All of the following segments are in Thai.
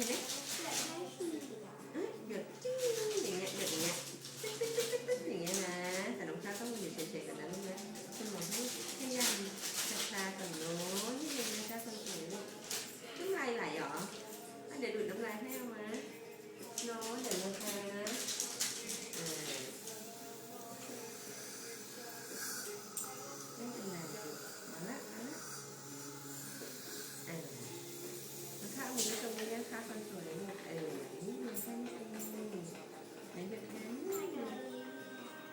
ช่ไหม อยากได้สีเหลือง เอ้ยหยดจิ้งอย่างเงี้ยหยดอย่างเงี้ยตึ๊กตึ๊กตึ๊กตึ๊กตึ๊กอย่างเงี้ยนะแต่น้องข้าวต้องอยู่เฉยๆกันนะลูกนะคุณหมอให้ให้ยามชาๆก่อนโน้นนี่เลยนะชาคนสวยลูกน้ำลายไหลเหรออะเดี๋ยวดูดน้ำลายให้เอามาโน้นเดี๋ยวนะคะอ่าไม่เป็นไรลูกมาละมาละอ่า นะคะเอามือตรงนี้นะ คะคนสวยลูกเออนี่มันแค่นี้เองไหนเด็กนะ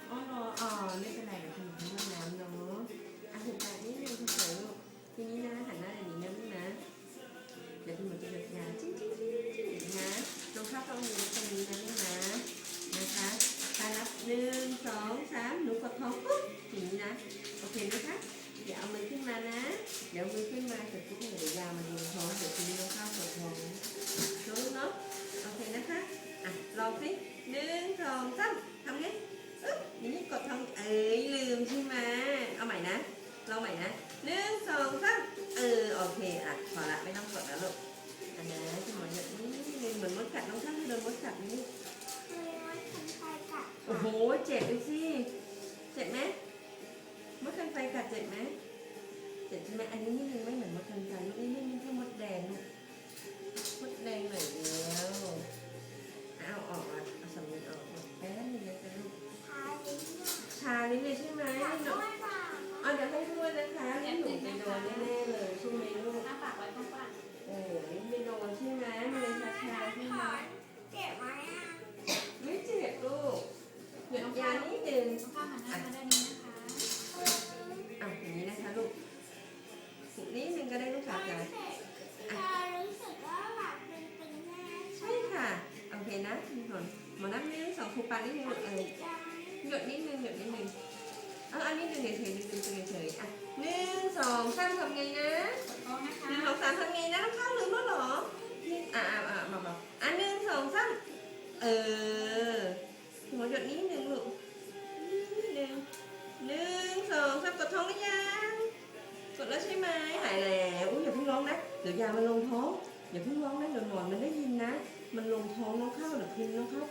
อ๋อเหรออ๋อไม่เป็นไรเดี๋ยวคุณทำน้ำเนาะอะถึงตานี่นึงคุณสวยลูกทีนี้นะหันหน้าอย่างนี้นะลูกนะเดี๋ยวคุณหมอจะหยดยาจิ้งจิ้งจิ้งจิ้งนะลงข้าวเอามือตรงนี้นะลูกนะนะคะตานับหนึ่งสองสามหนูกดท้องปุ๊บอย่างนี้นะโอเคไหมคะเดี๋ยวเอามือขึ้นมานะ เดี๋ยวมือขึ้นมาเสร็จปุ๊บเดี๋ยวยามันลงท้องเดี๋ยวทีนี้ลงข้าวปวดท้องรู้เนาะโอเคนะคะ องสิหนึ่งสองสามทำไงอึ๊บอย่างนี้กดท้องเอ้ยลืมใช่ไหมเอาใหม่นะลองใหม่นะหนึ่งสองสามเออโอเคอะพอละไม่ต้องกดแล้วลูกอันนะคุณหมอเนี่ยนี่เหมือนมดกัดน้องข้าวโดนมดกัดนี่เคยว่าฉันไปกัดโอ้โหเจ็บเลยสิเจ็บไหมมดกันไฟกัดเจ็บไหมเจ็บใช่ไหมอันนี้นี่ยังไม่เหมือนมดกันไนเลยใช่ไหมกัดหนูด้วยป่ะเอาเดี๋ยวให้ด้วยนะคะลิ้นหนูไปโดนแน่ๆเลยใช่ไหมลูก หน้าปากไว้ข้างปากเออลิ้นไปโดนใช่ไหมมันเลยชาชาๆใช่ไหมเจ็บไหมอะไม่เจ็บลูกหยดยานิดนึงน้องข้าวหันหน้ามาด้านนี้นะคะอะอย่างนี้นะคะลูกอีกนิดนึงก็ได้ลูกตค่ะอนจ๋าเสร็จจะรู้สึกว่าแบบเป็นเป็นแม่ใช่ค่ะ โอเคนะคุณผลหมอนับหนึ่งสองครูปานิดนึงลูกเออ จัง หยดนิดนึงหยดนิดนึงเอาอันนี้ดึงเฉยๆดึงดึงเฉยๆอะหนึ่งสองสามทำไงนะกดโต๊ะนะคะหนึ่งสองสามทำไงนะน้ำข้าวลืมแล้วเหรอนี่อะอะอะมาบอกอะหนึ่งสองสามเออหัวหยดนิดนึงลูกนิดนึงหนึ่งสองสามกดท้องหรือยังกดแล้วใช่ไหมหายแล้วอุ้ยอย่าเพิ่งร้องนะเดี๋ยวยามันลงท้องอย่าเพิ่งร้องนะเดี๋ยวหนอนมันได้ยินนะ มันลงท้องน้องข้าวเดี๋ยวคืนน้องข้าว